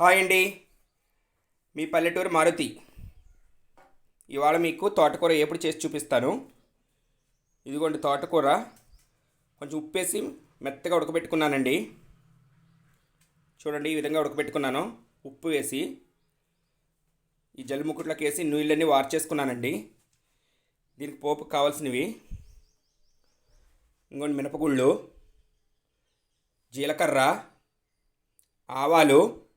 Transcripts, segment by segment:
Hi అండి. మీ పల్లెటూరు మారుతి. ఇవాళ మీకు తోటకూర ఎప్పుడు చేసి చూపిస్తాను. ఇదిగోండి తోటకూర. కొంచెం ఉప్పేసి మెత్తగా ఉడకబెట్టుకున్నానండి. చూడండి ఈ విధంగా ఉడకబెట్టుకున్నాను. ఉప్పు వేసి ఈ జల్లిముకుట్లోకి వేసి నీళ్ళన్నీ వార్చేసుకున్నానండి దీనికి పోపు కావాల్సినవి. ఇంకోండి మినపగుళ్ళు జీలకర్ర ఆవాలు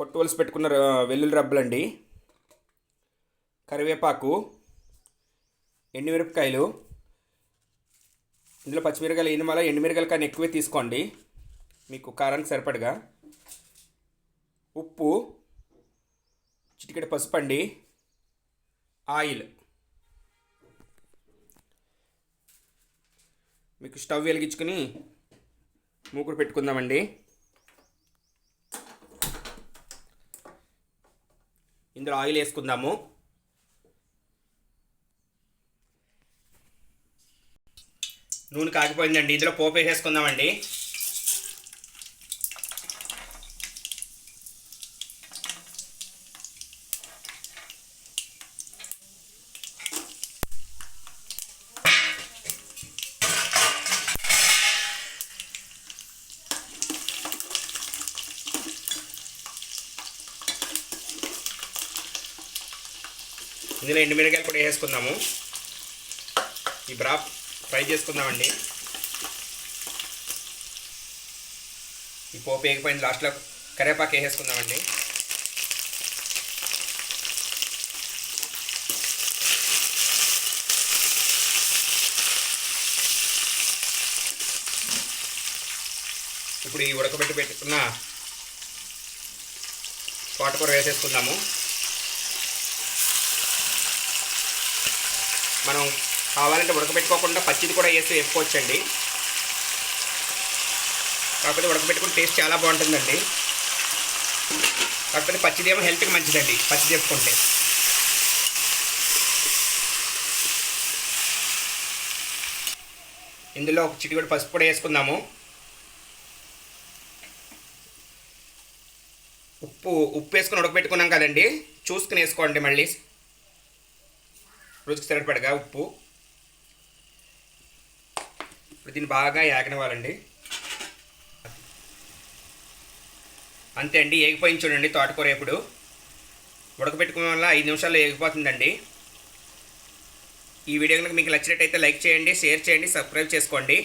పొట్టు వలసి పెట్టుకున్న వెల్లుల్లి రబ్బలండి. కరివేపాకు ఎండుమిరపకాయలు ఇందులో పచ్చిమిరకాయలు వేయడం వల్ల ఎండుమిరకాయలు కానీ ఎక్కువే తీసుకోండి. మీకు కారానికి సరిపడగా. ఉప్పు చిటికెడ పసుపు అండి. ఆయిల్. మీకు స్టవ్ వెలిగించుకుని మూకుడు పెట్టుకుందామండి. ఇందులో ఆయిల్ వేసుకుందాము. నూనె కాగిపోయిందండి. ఇందులో పోపు వేసేసుకుందామండి. ఇందులో ఎండుమిరకాయలు కూడా వేసేసుకుందాము. ఈ బ్రా ఫ్రై చేసుకుందామండి. ఈ పోపు వేగిపోయింది లాస్ట్లో కరేపాకు వేసేసుకుందామండి. ఇప్పుడు ఈ ఉడకబెట్టి పెట్టుకున్న తోటకూర వేసేసుకుందాము. మనం కావాలంటే ఉడకబెట్టుకోకుండా పచ్చిది కూడా వేసి వేసుకోవచ్చండి. కాకపోతే ఉడకబెట్టుకుని టేస్ట్ చాలా బాగుంటుందండి. కాకపోతే పచ్చిదేమో హెల్త్కి మంచిదండి పచ్చి చెప్పుకుంటే. ఇందులో ఒక చిటికెడు పసుపు కూడా వేసుకుందాము. ఉప్పు ఉప్పు వేసుకుని ఉడకబెట్టుకున్నాం కదండి. చూసుకుని వేసుకోండి మళ్ళీ. రుచికి సరిపడగా ఉప్పు. ఇప్పుడు దీన్ని బాగా యాగనివ్వాలండి అంతే అండి ఏగిపోయింది చూడండి తోటకూర ఇప్పుడు. ఉడకబెట్టుకోవడం వల్ల ఐదు నిమిషాల్లో ఏగిపోతుందండి. ఈ వీడియో కనుక మీకు నచ్చినట్టయితే లైక్ చేయండి షేర్ చేయండి సబ్స్క్రైబ్ చేసుకోండి.